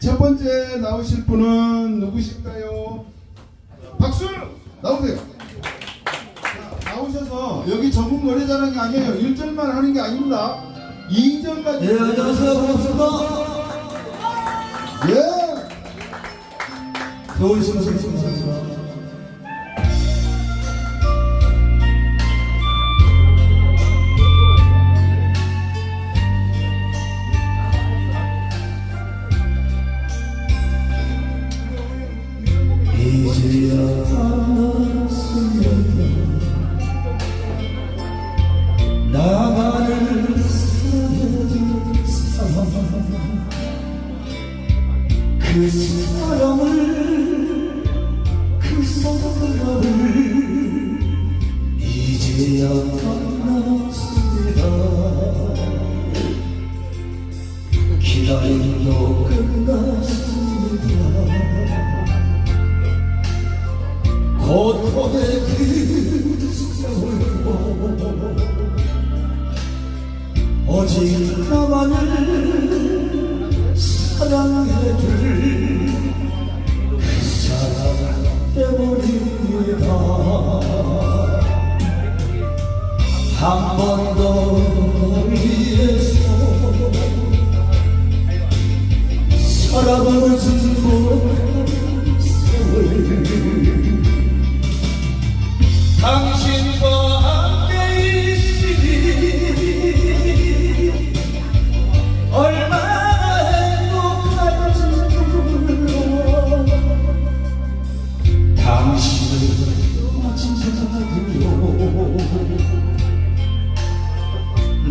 첫 번째 나오실 분은 누구실까요? 박수! 나오세요. 자, 나오셔서 여기 전국 노래자랑이 아니에요. 1절만 하는 게 아닙니다. 2절까지. 예, 안녕하세요. 반갑습니다. 예! 서울 심심심심심. 이제야 그 사람을 그 사람을 이제야 만났습니다. 기다림도 끝났습니다. 고통의 그 한 번도 널 위해서 살아보지 못한 세월 당신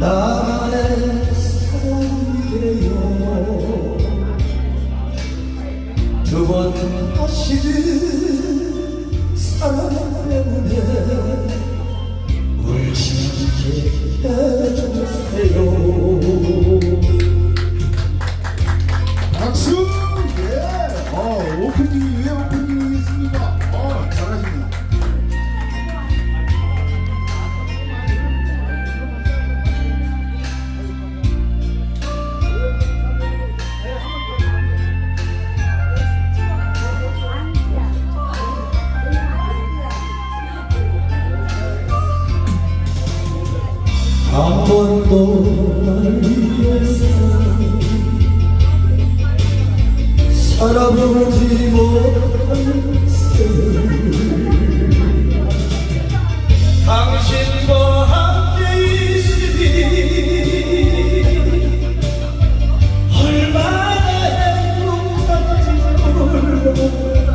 나만의 사랑이 되어 두번 다시는 사랑 때문에 울지 않게 한 번도 날 위해서 살아보지 세월 당신과 함께 있으니 얼마나 행복한지 몰라.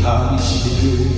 당신을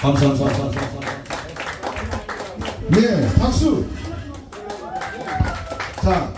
감사합니다. 네, 박수. 자,